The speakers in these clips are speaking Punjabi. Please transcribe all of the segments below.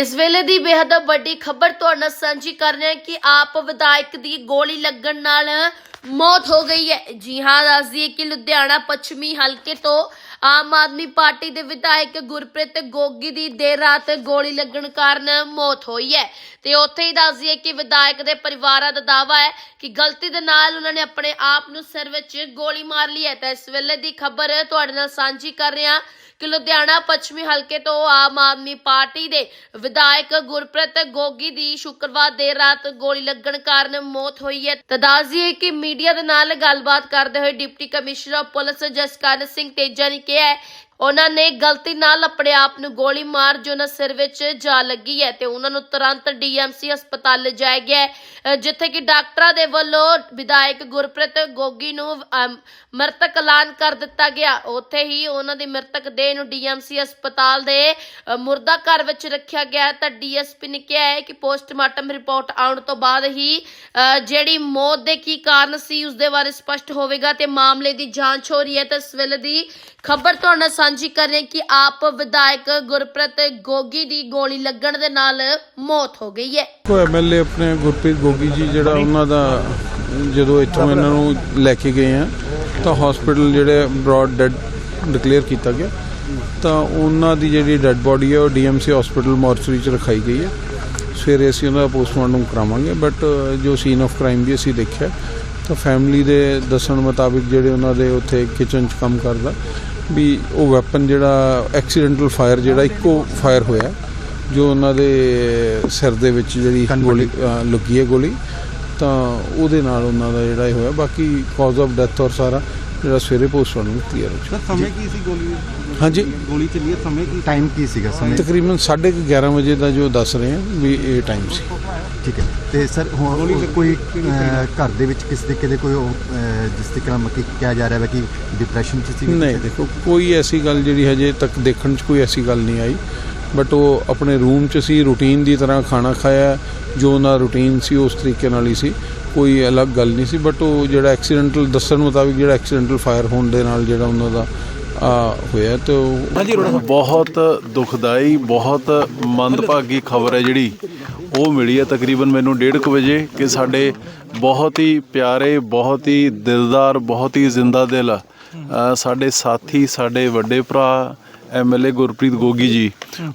ਇਸ ਵੇਲੇ ਦੀ ਬੇहद ਵੱਡੀ ਖਬਰ ਤੁਹਾਡੇ ਨਾਲ ਸਾਂਝੀ ਕਰ ਰਹੇ ਹਾਂ ਕਿ ਆਪ ਵਿਧਾਇਕ ਦੀ ਗੋਲੀ ਲੱਗਣ ਨਾਲ ਮੌਤ ਹੋ ਗਈ ਹੈ। ਜੀ ਹਾਂ, ਦੱਸ ਦਈਏ ਕਿ ਲੁਧਿਆਣਾ ਪੱਛਮੀ ਹਲਕੇ ਤੋਂ ਆਮ ਆਦਮੀ ਪਾਰਟੀ ਦੇ ਵਿਧਾਇਕ ਗੁਰਪ੍ਰੀਤ ਗੋਗੀ ਦੀ ਦੇਰ ਰਾਤ ਗੋਲੀ ਲੱਗਣ ਕਾਰਨ ਮੌਤ ਹੋਈ ਹੈ। ਤੇ ਉੱਥੇ ਹੀ ਦੱਸ ਦਈਏ ਕਿ ਵਿਧਾਇਕ ਦੇ ਪਰਿਵਾਰਾਂ ਦਾ ਦਾਵਾ ਹੈ ਕਿ ਗਲਤੀ ਦੇ ਨਾਲ ਉਹਨਾਂ ਨੇ ਆਪਣੇ ਆਪ ਨੂੰ ਸਿਰ ਵਿੱਚ ਗੋਲੀ ਮਾਰ ਲਈ ਹੈ। ਤਾਂ ਇਸ ਵੇਲੇ ਦੀ ਖਬਰ ਤੁਹਾਡੇ ਨਾਲ ਸਾਂਝੀ ਕਰ ਰਿਹਾ ਹਾਂ। ਕਿ ਲੁਧਿਆਣਾ ਪੱਛਮੀ ਹਲਕੇ ਤੋਂ ਆਮ ਆਦਮੀ ਪਾਰਟੀ ਦੇ ਵਿਧਾਇਕ ਗੁਰਪ੍ਰੀਤ ਗੋਗੀ ਦੀ ਸ਼ੁੱਕਰਵਾਰ ਦੇਰ ਰਾਤ ਗੋਲੀ ਲੱਗਣ ਕਾਰਨ ਮੌਤ ਹੋਈ ਹੈ। ਤਾਂ ਦੱਸ ਕਿ ਮੀਡੀਆ ਦੇ ਨਾਲ ਗੱਲਬਾਤ ਕਰਦੇ ਹੋਏ deputy commissioner police Jaskaran Singh Teja ਨੇ ਕਿਹਾ ਹੈ ਉਹਨਾਂ ਨੇ ਗਲਤੀ ਨਾਲ ਆਪਣੇ ਆਪ ਨੂੰ ਗੋਲੀ ਮਾਰ ਜੋ ਉਹਨਾਂ ਸਿਰ ਵਿੱਚ ਜਾ ਲੱਗੀ ਹੈ ਤੇ ਉਹਨਾਂ ਨੂੰ ਤੁਰੰਤ ਡੀਐਮਸੀ ਹਸਪਤਾਲ ਲਿਜਾਇਆ ਗਿਆ ਜਿੱਥੇ ਕਿ ਡਾਕਟਰਾਂ ਦੇ ਵੱਲੋਂ ਵਿਧਾਇਕ ਗੁਰਪ੍ਰੀਤ ਗੋਗੀ ਨੂੰ ਅਮ, ਮ੍ਰਿਤਕ ਐਲਾਨ ਕਰ ਦਿੱਤਾ ਗਿਆ। ਉੱਥੇ ਹੀ ਉਹਨਾਂ ਦੀ ਮ੍ਰਿਤਕ ਦੇਹ ਨੂੰ ਡੀਐਮਸੀ ਹਸਪਤਾਲ ਦੇ ਮੁਰਦਾ ਘਰ ਵਿੱਚ ਰੱਖਿਆ ਗਿਆ ਹੈ। ਤਾਂ ਡੀਐਸਪੀ ਨੇ ਕਿਹਾ ਹੈ ਕਿ ਪੋਸਟਮਾਰਟਮ ਰਿਪੋਰਟ ਆਉਣ ਤੋਂ ਬਾਅਦ ਹੀ ਜਿਹੜੀ ਮੌਤ ਦੇ ਕੀ ਕਾਰਨ ਸੀ ਉਸ ਦੇ ਬਾਰੇ ਸਪਸ਼ਟ ਹੋਵੇਗਾ ਤੇ ਮਾਮਲੇ ਦੀ ਜਾਂਚ ਹੋ ਰਹੀ ਹੈ। ਤਾਂ ਇਸ ਵੇਲੇ ਦੀ ਖਬਰ ਤੁਹਾਡੇ ਸਾਂਝੀ ਕਰ ਰਹੇ ਕਿ ਆਪ ਵਿਧਾਇਕ ਗੁਰਪ੍ਰੀਤ ਗੋਗੀ ਦੀ ਗੋਲੀ ਲੱਗਣ ਦੇ ਨਾਲ ਮੌਤ ਹੋ ਗਈ ਹੈ। ਕੋ ਐਮਐਲਏ ਆਪਣੇ ਗੁਰਪ੍ਰੀਤ ਗੋਗੀ ਜੀ ਜਿਹੜਾ ਉਹਨਾਂ ਦਾ ਜਦੋਂ ਇੱਥੋਂ ਇਹਨਾਂ ਨੂੰ ਲੈ ਕੇ ਗਏ ਆ, ਤਾਂ ਹਸਪੀਟਲ ਜਿਹੜੇ ਬ੍ਰੌਡ ਡੈਡ ਡਿਕਲੇਅਰ ਕੀਤਾ ਗਿਆ। ਤਾਂ ਉਹਨਾਂ ਦੀ ਜਿਹੜੀ ਡੈੱਡ ਬੋਡੀ ਹੈ ਉਹ ਡੀਐਮਸੀ ਹਸਪੀਟਲ ਮੋਰਚਰੀ ਚ ਰਖਾਈ ਗਈ ਹੈ ਸਵੇਰੇ ਅਸੀਂ ਉਹਨਾਂ ਦਾ ਪੋਸਟਮਾਰਟਮ ਕਰਾਵਾਂਗੇ ਬਟ ਜੋ ਸੀਨ ਆਫ ਕ੍ਰਾਈਮ ਵੀ ਅਸੀਂ ਦੇਖਿਆ, ਤਾਂ ਫੈਮਿਲੀ ਦੇ ਦੱਸਣ ਮੁਤਾਬਿਕ ਜਿਹੜੇ ਉਹਨਾਂ ਦੇ ਉੱਥੇ ਕਿਚਨ 'ਚ ਕੰਮ ਕਰਦਾ ਵੀ ਉਹ ਵੈਪਨ ਜਿਹੜਾ ਐਕਸੀਡੈਂਟਲ ਫਾਇਰ ਜਿਹੜਾ ਇੱਕੋ ਫਾਇਰ ਹੋਇਆ ਜੋ ਉਹਨਾਂ ਦੇ ਸਿਰ ਦੇ ਵਿੱਚ ਜਿਹੜੀ ਗੋਲੀ ਲੱਗੀ ਹੈ ਗੋਲੀ ਤਾਂ ਉਹਦੇ ਨਾਲ ਉਹਨਾਂ ਦਾ ਜਿਹੜਾ ਇਹ ਹੋਇਆ। ਬਾਕੀ ਕਾਜ਼ ਆਫ ਡੈਥ ਔਰ ਸਾਰਾ ਜਿਹੜਾ ਸਵੇਰੇ ਪੋਸਟਮਾਰਟਮ ਕਲੀਅਰ ਹੋ ਸਰ ਸਮੇਂ ਕੀ ਸੀ ਗੋਲੀ? ਹਾਂਜੀ। ਗੋਲੀ ਚੱਲੀ ਹੈ ਸਮੇਂ ਕੀ? ਟਾਈਮ ਕੀ ਸੀਗਾ ਸਮੇਂ? ਤਕਰੀਬਨ 11:30 ਵਜੇ ਦਾ ਜੋ ਦੱਸ ਰਹੇ ਆ ਵੀ ਇਹ ਟਾਈਮ ਸੀ। ਠੀਕ ਹੈ। ਤੇ ਸਰ ਹੁਣ ਕੋਈ ਘਰ ਦੇ ਵਿੱਚ ਕਿਸੇ ਤਰੀਕੇ ਦੇ ਕੋਈ ਜਿਸ ਤਰੀਕੇ ਨਾਲ ਕਿ ਕਿਹਾ ਜਾ ਰਿਹਾ ਹੈ ਕਿ ਡਿਪਰੈਸ਼ਨ ਚ ਸੀ ਨਹੀਂ ਦੇਖੋ ਕੋਈ ਐਸੀ ਗੱਲ ਜਿਹੜੀ ਹਜੇ ਤੱਕ ਦੇਖਣ 'ਚ ਕੋਈ ਐਸੀ ਗੱਲ ਨਹੀਂ ਆਈ। ਬਟ ਉਹ ਆਪਣੇ ਰੂਮ 'ਚ ਸੀ ਰੂਟੀਨ ਦੀ ਤਰ੍ਹਾਂ ਖਾਣਾ ਖਾਇਆ ਜੋ ਉਹਨਾਂ ਰੂਟੀਨ ਸੀ ਉਸ ਤਰੀਕੇ ਨਾਲ ਹੀ ਸੀ। ਕੋਈ ਅਲੱਗ ਗੱਲ ਨਹੀਂ ਸੀ ਬਟ ਉਹ ਜਿਹੜਾ ਐਕਸੀਡੈਂਟਲ ਦੱਸਣ ਮੁਤਾਬਿਕ ਜਿਹੜਾ ਐਕਸੀਡੈਂਟਲ ਫਾਇਰ ਹੋਣ ਦੇ ਨਾਲ ਜਿਹੜਾ ਉਹਨਾਂ ਦਾ ਆ ਹੋਇਆ ਤੇ ਉਹ ਬਹੁਤ ਦੁਖਦਾਈ ਬਹੁਤ ਮੰਦਭਾਗੀ ਖਬਰ ਹੈ ਜਿਹੜੀ। ਉਹ ਮਿਲੀ ਹੈ ਤਕਰੀਬਨ ਮੈਨੂੰ 1:30 ਵਜੇ ਕਿ ਸਾਡੇ ਬਹੁਤ ਹੀ ਪਿਆਰੇ ਬਹੁਤ ਹੀ ਦਿਲਦਾਰ ਬਹੁਤ ਹੀ ਜ਼ਿੰਦਾ ਦਿਲ ਸਾਡੇ ਸਾਥੀ ਸਾਡੇ ਵੱਡੇ ਭਰਾ ਐਮਐਲਏ ਗੁਰਪ੍ਰੀਤ ਗੋਗੀ ਜੀ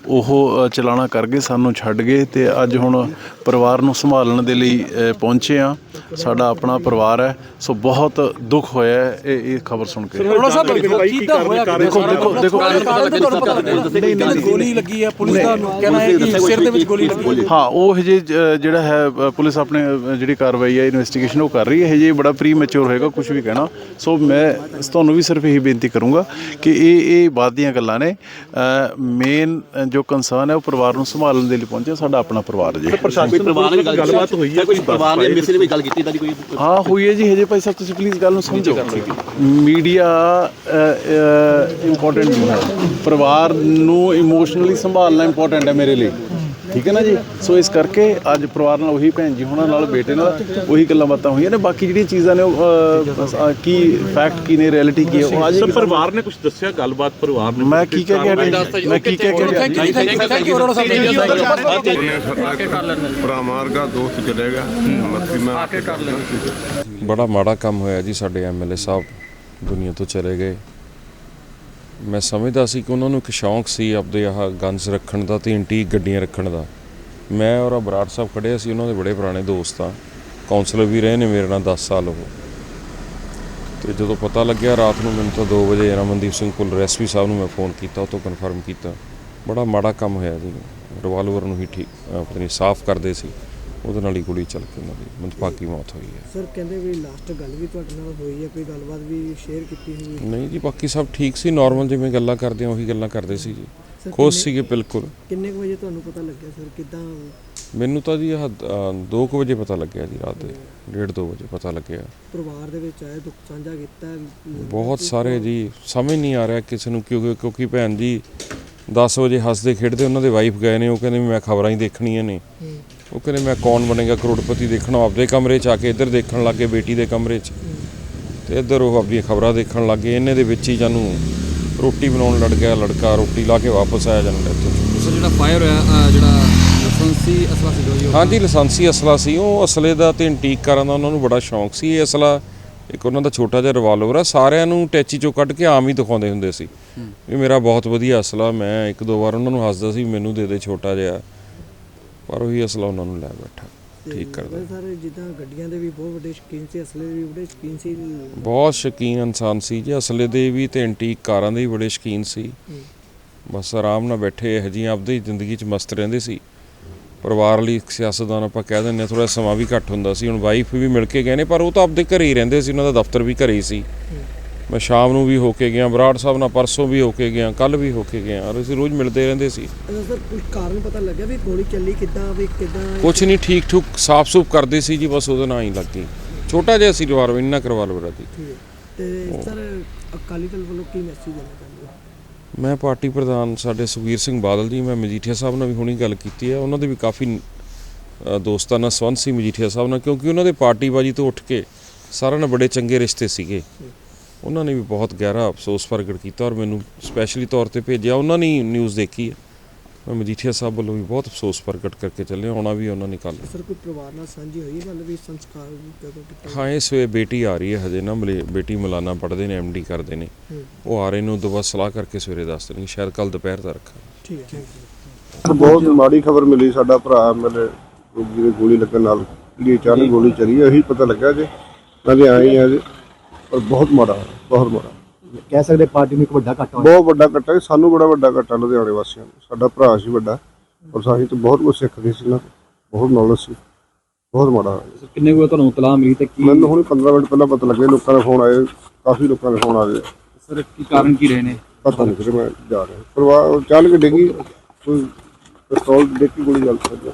ਉਹ ਚਲਾਣਾ ਕਰ ਗਏ ਸਾਨੂੰ ਛੱਡ ਗਏ ਤੇ ਅੱਜ ਹੁਣ ਪਰਿਵਾਰ ਨੂੰ ਸੰਭਾਲਣ ਦੇ ਲਈ ਪਹੁੰਚੇ ਆ ਸਾਡਾ ਆਪਣਾ ਪਰਿਵਾਰ ਹੈ ਸੋ ਬਹੁਤ ਦੁੱਖ ਹੋਇਆ ਇਹ ਇਹ ਖਬਰ ਸੁਣ ਕੇ। ਰੋਣਾ ਸਾਹਿਬ ਕਿੱਦਾਂ ਹੋਇਆ ਦੇਖੋ ਦੇਖੋ ਦੇਖੋ ਗੋਲੀ ਲੱਗੀ ਹੈ ਪੁਲਿਸ ਦਾ ਕਹਿਣਾ ਹੈ ਕਿ ਸਿਰ ਦੇ ਵਿੱਚ ਗੋਲੀ ਲੱਗੀ ਹੈ? ਉਹ ਹਜੇ ਜਿਹੜਾ ਹੈ ਪੁਲਿਸ ਆਪਣੇ ਜਿਹੜੀ ਕਾਰਵਾਈ ਹੈ ਇਨਵੈਸਟੀਗੇਸ਼ਨ ਉਹ ਕਰ ਰਹੀ ਹੈ ਹਜੇ ਬੜਾ ਪ੍ਰੀ ਮੈਚੁਰ ਹੋਏਗਾ ਕੁਝ ਵੀ ਕਹਿਣਾ। ਸੋ ਮੈਂ ਤੁਹਾਨੂੰ ਵੀ ਸਿਰਫ ਇਹੀ ਬੇਨਤੀ ਕਰੂੰਗਾ ਕਿ ਇਹ ਇਹ ਬਾਅਦ ਦੀਆਂ ਗੱਲਾਂ ਨੇ ਮੇਨ ਜੋ ਕੰਸਰਨ ਹੈ ਉਹ ਪਰਿਵਾਰ ਨੂੰ ਸੰਭਾਲਣ ਦੇ ਲਈ ਪਹੁੰਚਿਆ ਸਾਡਾ ਆਪਣਾ ਪਰਿਵਾਰ ਜੀ। ਪਰਿਵਾਰ ਨਾਲ ਗੱਲਬਾਤ ਹੋਈ ਹੈ ਕੋਈ ਪਰਿਵਾਰ ਨੇ ਮਿਸਰ ਵੀ ਗੱਲ ਕੀਤੀ ਤਾਂ ਕੋਈ ਹਾਂ ਹੋਈ ਹੈ ਜੀ ਹਜੇ ਭਾਈ ਸਾਹਿਬ ਤੁਸੀਂ ਪਲੀਜ਼ ਗੱਲ ਨੂੰ ਸਮਝੋ। ਮੀਡੀਆ ਇੰਪੋਰਟੈਂਟ ਨਹੀਂ ਹੈ। ਪਰਿਵਾਰ ਨੂੰ ਇਮੋਸ਼ਨਲੀ ਸੰਭਾਲਣਾ ਇੰਪੋਰਟੈਂਟ ਹੈ ਮੇਰੇ ਲਈ। ਠੀਕ ਹੈ ਨਾ ਜੀ? ਸੋ ਇਸ ਕਰਕੇ ਅੱਜ ਪਰਿਵਾਰ ਨਾਲ ਉਹੀ ਭੈਣ ਜੀ ਹੋਣਾ ਨਾਲ ਬੇਟੇ ਨਾਲ ਉਹੀ ਗੱਲਾਂ ਬਾਤਾਂ ਹੋਈਆਂ ਨੇ। ਬਾਕੀ ਜਿਹੜੀਆਂ ਚੀਜ਼ਾਂ ਨੇ ਉਹ ਕੀ ਫੈਕਟ ਕੀ ਨੇ ਰਿਐਲਿਟੀ ਕੀ ਹੈ ਉਹ ਅੱਜ ਪਰਿਵਾਰ ਨੇ ਕੁਝ ਦੱਸਿਆ? ਗੱਲਬਾਤ ਪਰਿਵਾਰ ਨੇ ਮੈਂ ਕੀ ਕਹਿ ਕੇ ਹਟਿਆ ਮੈਂ ਕੀ ਕਹਿ ਕੇ ਹਟਿਆ ਥੈਂਕ ਯੂ ਥੈਂਕ ਯੂ ਰੋਣਾ ਸਾਹਿਬ ਭਰਾ ਮਾਰਗਾ ਦੋਸਤ ਚਲੇਗਾ। ਮੱਤੀ ਮੈਂ ਆ ਕੇ ਕਰ ਬੜਾ ਮਾੜਾ ਕੰਮ ਹੋਇਆ ਜੀ ਸਾਡੇ ਐਮਐਲਏ ਸਾਹਿਬ ਦੁਨੀਆ ਤੋਂ ਚਲੇ ਗਏ। ਮੈਂ ਸਮਝਦਾ ਸੀ ਕਿ ਉਹਨਾਂ ਨੂੰ ਇੱਕ ਸ਼ੌਂਕ ਸੀ ਆਪਦੇ ਆਹ ਗਨਸ ਰੱਖਣ ਦਾ ਤੇ ਇੰਟੀਕ ਗੱਡੀਆਂ ਰੱਖਣ ਦਾ। ਮੈਂ ਔਰ ਬਰਾੜ ਸਾਹਿਬ ਖੜੇ ਸੀ ਉਹਨਾਂ ਦੇ ਬੜੇ ਪੁਰਾਣੇ ਦੋਸਤ ਆ ਕਾਉਂਸਲਰ ਵੀ ਰਹੇ ਨੇ ਮੇਰੇ ਨਾਲ 10 ਸਾਲ ਉਹ। ਤੇ ਜਦੋਂ ਪਤਾ ਲੱਗਿਆ ਰਾਤ ਨੂੰ ਮੈਨੂੰ ਤਾਂ 2 ਵਜੇ ਰਮਨਦੀਪ ਸਿੰਘ ਕੁਲ ਰੈਸਪੀ ਸਾਹਿਬ ਨੂੰ ਮੈਂ ਫੋਨ ਕੀਤਾ, ਉਹ ਤੋਂ ਕਨਫਰਮ ਕੀਤਾ। ਬੜਾ ਮਾੜਾ ਕੰਮ ਹੋਇਆ ਜੀ ਰਿਵਾਲਵਰ ਨੂੰ ਹੀ ਠੀਕ ਆਪਣੀ ਸਾਫ਼ ਕਰਦੇ ਸੀ। ਉਹਦੇ ਨਾਲ ਹੀ ਗੋਲੀ ਚੱਲ ਕੇ ਉਹਨਾਂ ਦੀ ਮੰਦਭਾਗੀ ਮੌਤ ਹੋਈ ਹੈ। ਸਰ ਕਹਿੰਦੇ ਵੀ ਲਾਸਟ ਗੱਲ ਵੀ ਤੁਹਾਡੇ ਨਾਲ ਹੋਈ ਹੈ ਕੋਈ ਗੱਲਬਾਤ ਵੀ ਸ਼ੇਅਰ ਕੀਤੀ ਹੋਈ ਨਹੀਂ ਜੀ ਬਾਕੀ ਸਭ ਠੀਕ ਸੀ ਨਾਰਮਲ ਜਿਵੇਂ ਗੱਲਾਂ ਕਰਦੇ ਆ ਉਹੀ ਗੱਲਾਂ ਕਰਦੇ ਸੀ ਜੀ। ਖੁਸ਼ ਸੀਗੇ ਬਿਲਕੁਲ। ਕਿੰਨੇ ਕੁ ਵਜੇ ਤੁਹਾਨੂੰ ਪਤਾ ਲੱਗਿਆ ਸਰ ਕਿਦਾਂ? ਮੈਨੂੰ ਤਾਂ ਜੀ ਆਹ 2 ਵਜੇ ਪਤਾ ਲੱਗਿਆ ਜੀ ਰਾਤ ਦੇ 1:30 2 ਵਜੇ ਪਤਾ ਲੱਗਿਆ। ਪਰਿਵਾਰ ਦੇ ਵਿੱਚ ਆਏ ਦੁੱਖ ਸਾਂਝਾ ਕੀਤਾ? ਬਹੁਤ ਸਾਰੇ ਜੀ ਸਮਝ ਨਹੀਂ ਆ ਰਿਹਾ ਕਿਸੇ ਨੂੰ ਕਿਉਂਕਿ ਕਿਉਂਕਿ ਭੈਣ ਜੀ 10 ਵਜੇ ਹੱਸਦੇ ਖੇਡਦੇ ਉਹਨਾਂ ਦੇ ਵਾਈਫ ਗਏ ਨੇ ਉਹ ਕਹਿੰਦੇ ਮੈਂ ਖਬਰਾਂ ਹੀ ਦੇਖਣੀਆਂ ਨੇ। ਉਹ ਕਹਿੰਦੇ ਮੈਂ ਕੌਣ ਬਣੇਗਾ ਕਰੋੜਪਤੀ ਦੇਖਣਾ ਆਪਦੇ ਕਮਰੇ 'ਚ ਆ ਕੇ ਇੱਧਰ ਦੇਖਣ ਲੱਗੇ ਬੇਟੀ ਦੇ ਕਮਰੇ 'ਚ। ਤੇ ਇੱਧਰ ਉਹ ਆਪਣੀਆਂ ਖਬਰਾਂ ਦੇਖਣ ਲੱਗੇ ਇਹਨੇ ਦੇ ਵਿੱਚ ਹੀ ਜਾਨੂੰ ਰੋਟੀ ਬਣਾਉਣ ਲੜ ਗਿਆ ਲੜਕਾ ਰੋਟੀ ਲਾ ਕੇ ਵਾਪਸ ਆਇਆ ਜਾਨੂੰ ਇੱਥੇ। ਸਰ ਜਿਹੜਾ ਫਾਇਰ ਹੋਇਆ ਜਿਹੜਾ ਅਸਲਾ ਸੀਗਾ ਜੀ ਹਾਂਜੀ ਲਾਇਸੈਂਸੀ ਅਸਲਾ ਸੀ। ਉਹ ਅਸਲੇ ਦਾ ਤੇ ਐਂਟੀਕ ਕਾਰਾਂ ਦਾ ਉਹਨਾਂ ਨੂੰ ਬੜਾ ਸ਼ੌਂਕ ਸੀ ਇਹ ਅਸਲਾ ਇੱਕ ਉਹਨਾਂ ਦਾ ਛੋਟਾ ਜਿਹਾ ਰਿਵਾਲਵਰ ਆ। ਸਾਰਿਆਂ ਨੂੰ ਟੈਚੀ ਚੋਂ ਕੱਢ ਕੇ ਆਮ ਹੀ ਦਿਖਾਉਂਦੇ ਹੁੰਦੇ ਸੀ ਵੀ ਮੇਰਾ ਬਹੁਤ ਵਧੀਆ ਅਸਲਾ ਮੈਂ ਇੱਕ ਦੋ ਵਾਰ ਉਹਨਾਂ ਨੂੰ ਹੱਸਦਾ ਸੀ ਮੈਨੂੰ ਦੇ ਦੇ ਛੋਟਾ ਜਿਹਾ। ਪਰ ਉਹੀ ਅਸਲਾ ਉਹਨਾਂ ਨੂੰ ਲੈ ਬੈਠਾ। ਠੀਕ ਕਰਦਾ। ਸਰ ਜਿੱਦਾਂ ਗੱਡੀਆਂ ਦੇ ਵੀ ਬਹੁਤ ਵੱਡੇ ਸ਼ੌਕੀਨ ਸੀ ਅਸਲੇ ਦੇ ਵੀ ਬੜੇ ਸ਼ੌਕੀਨ ਸੀ। ਬਹੁਤ ਸ਼ੌਕੀਨ ਇਨਸਾਨ ਸੀ ਜੀ। ਅਸਲੇ ਦੇ ਵੀ ਤੇ ਐਂਟੀਕ ਕਾਰਾਂ ਦੇ ਵੀ ਬੜੇ ਸ਼ੌਕੀਨ ਸੀ। ਬਸ ਆਰਾਮ ਨਾਲ ਬੈਠੇ ਇਹੋ ਜਿਹੀ ਆਪਦੀ ਜ਼ਿੰਦਗੀ 'ਚ ਮਸਤ ਰਹਿੰਦੇ ਸੀ। ਪਰਿਵਾਰ ਲਈ ਸਿਆਸਤਦਾਨ ਆਪਾਂ ਕਹਿ ਦਿੰਦੇ ਹਾਂ ਥੋੜਾ ਸਮਾਂ ਵੀ ਘੱਟ ਹੁੰਦਾ ਸੀ। ਹੁਣ ਵਾਈਫ ਵੀ ਮਿਲ ਕੇ ਗਏ ਨੇ ਪਰ ਉਹ ਤਾਂ ਆਪਦੇ ਘਰੇ ਹੀ ਰਹਿੰਦੇ ਸੀ ਉਹਨਾਂ ਦਾ ਦਫ਼ਤਰ ਵੀ ਘਰੇ ਹੀ ਸੀ। ਮੈਂ ਸ਼ਾਮ ਨੂੰ ਵੀ ਹੋ ਕੇ ਗਿਆ ਬਰਾੜ ਸਾਹਿਬ ਨਾਲ ਪਰਸੋਂ ਵੀ ਹੋ ਕੇ ਗਿਆ ਕੱਲ ਵੀ ਹੋ ਕੇ ਗਿਆ ਔਰ ਅਸੀਂ ਰੋਜ਼ ਮਿਲਦੇ ਰਹਿੰਦੇ ਸੀ। ਸਰ ਕੁਝ ਕਾਰਨ ਪਤਾ ਲੱਗਿਆ ਵੀ ਗੋਲੀ ਚੱਲੀ ਕਿੱਦਾਂ ਵੀ ਕਿੱਦਾਂ? ਕੁਛ ਨਹੀਂ ਠੀਕ ਠੁਕ ਸਾਫ਼ ਸੂਫ ਕਰਦੇ ਸੀ ਜੀ ਬਸ ਉਹਦੇ ਨਾਲ ਹੀ ਲੱਗ ਛੋਟਾ ਜਿਹਾ ਸੀ ਰਿਵਾਲਵਰ ਇੰਨਾ ਕਰਵਾ ਲਵਰਾ ਦੀ। ਤੇ ਸਰ ਅਕਾਲੀ ਦਲ ਵੱਲੋਂ ਕੀ ਮੈਸੇਜ ਦੇਣਾ ਚਾਹੁੰਦੇ ਹੋ? ਮੈਂ ਪਾਰਟੀ ਪ੍ਰਧਾਨ ਸਾਡੇ ਸੁਖਬੀਰ ਸਿੰਘ ਬਾਦਲ ਜੀ ਮੈਂ ਮਜੀਠੀਆ ਸਾਹਿਬ ਨਾਲ ਵੀ ਹੁਣੀ ਗੱਲ ਕੀਤੀ ਹੈ। ਉਹਨਾਂ ਦੇ ਵੀ ਕਾਫੀ ਅ, ਦੋਸਤਾਨਾ ਸੰਬੰਧ ਸੀ ਮਜੀਠੀਆ ਸਾਹਿਬ ਨਾਲ ਕਿਉਂਕਿ ਉਹਨਾਂ ਦੇ ਪਾਰਟੀਬਾਜੀ ਤੋਂ ਉੱਠ ਕੇ ਸਾਰਿਆਂ ਨਾਲ ਬੜੇ ਚੰਗੇ ਰਿਸ਼ਤੇ ਸੀਗੇ। ਉਹਨਾਂ ਨੇ ਵੀ ਬਹੁਤ ਗਹਿਰਾ ਅਫਸੋਸ ਪ੍ਰਗਟ ਕੀਤਾ ਔਰ ਮੈਨੂੰ ਸਪੈਸ਼ਲੀ ਤੌਰ ਤੇ ਭੇਜਿਆ। ਉਹਨਾਂ ਨੇ ਨਿਊਜ਼ ਦੇਖੀ ਹੈ। ਮੈਂ ਮਜੀਠੀਆ ਸਾਹਿਬ ਵੱਲੋਂ ਵੀ ਬਹੁਤ ਅਫਸੋਸ ਪ੍ਰਗਟ ਕਰਕੇ ਚੱਲੇ ਆਉਣਾ ਵੀ ਉਹਨਾਂ ਨੇ ਕੱਲ੍ਹ। ਸਰ ਕੋਈ ਪਰਿਵਾਰ ਨਾਲ ਸਾਂਝੀ ਹੋਈ ਹੈ ਗੱਲ ਵੀ ਸੰਸਕਾਰ ਕਦੋਂ ਕੀਤਾ? ਹਾਂ ਇਸ ਵੇ ਬੇਟੀ ਆ ਰਹੀ ਹੈ ਹਜੇ ਨਾ। ਮਲੇ ਬੇਟੀ ਮਲਾਨਾ ਪੜ੍ਹਦੇ ਨੇ ਐਮਡੀ ਕਰਦੇ ਨੇ। ਉਹ ਆ ਰਹੇ ਨੂੰ ਦੁਬਾਰਾ ਸਲਾਹ ਕਰਕੇ ਸਵੇਰੇ ਦੱਸ ਦੇਣਗੇ। ਸ਼ਾਇਦ ਕੱਲ ਦੁਪਹਿਰ ਦਾ ਰੱਖਾਂ ਠੀਕ ਹੈ। ਥੈਂਕ ਯੂ ਬਹੁਤ ਮਾੜੀ ਖਬਰ ਮਿਲੀ ਸਾਡਾ ਭਰਾ ਮੇਰੇ ਰੋਗੀ ਦੇ ਗੋਲੀ ਲੱਗਣ ਨਾਲ ਜਿਹੜੀ ਅਚਾਨਕ ਗੋਲੀ ਚੱਲੀ ਇਹੀ ਪਤਾ ਲੱਗਾ ਜੇ। ਨਾਲੇ ਆਏ ਆ ਜੀ। ਪਰ ਬਹੁਤ ਮਾੜਾ ਬਹੁਤ ਮਾੜਾ। ਕਹਿ ਸਕਦੇ ਪਾਰਟੀ ਨੂੰ ਇੱਕ ਵੱਡਾ ਘਾਟਾ ਹੋਇਆ। ਬਹੁਤ ਵੱਡਾ ਕੱਟਾ ਜੀ, ਸਾਨੂੰ ਬੜਾ ਵੱਡਾ ਕੱਟਾ ਲੁਧਿਆਣੇ ਵਾਸੀਆਂ ਨੂੰ। ਸਾਡਾ ਭਰਾ ਸੀ ਵੱਡਾ ਔਰ ਸਾਹੀਂ ਤੋਂ ਬਹੁਤ ਕੁਝ ਸਿੱਖਦੇ ਸੀ ਨਾ ਬਹੁਤ ਨੌਲੇਜ ਸੀ। ਬਹੁਤ ਮਾੜਾ। ਹੋਇਆ। ਕਿੰਨੇ ਕੁ ਤੁਹਾਨੂੰ ਇਤਲਾਹ ਮਿਲੀ ਤੇ ਕੀ ਮੈਨੂੰ ਹੁਣ 15 ਮਿੰਟ ਪਹਿਲਾਂ ਪਤਾ ਲੱਗਿਆ ਲੋਕਾਂ ਦੇ ਫੋਨ ਆਏ ਕਾਫੀ ਲੋਕਾਂ ਦੇ ਫੋਨ ਆ ਗਏ। ਸਰ ਕੀ ਕਾਰਨ ਕੀ ਰਹੇ ਨੇ? ਪਤਾ ਨਹੀਂ ਮੈਂ ਜਾ ਰਿਹਾ। ਪਰਿਵਾਰ ਅਚਾਨਕ ਡਿੱਗੀ ਕੋਈ ਪਿਸਤੌਲ ਦੇਖ ਕੇ ਗੋਲੀ ਚੱਲ ਸਕਦੀ ਹੈ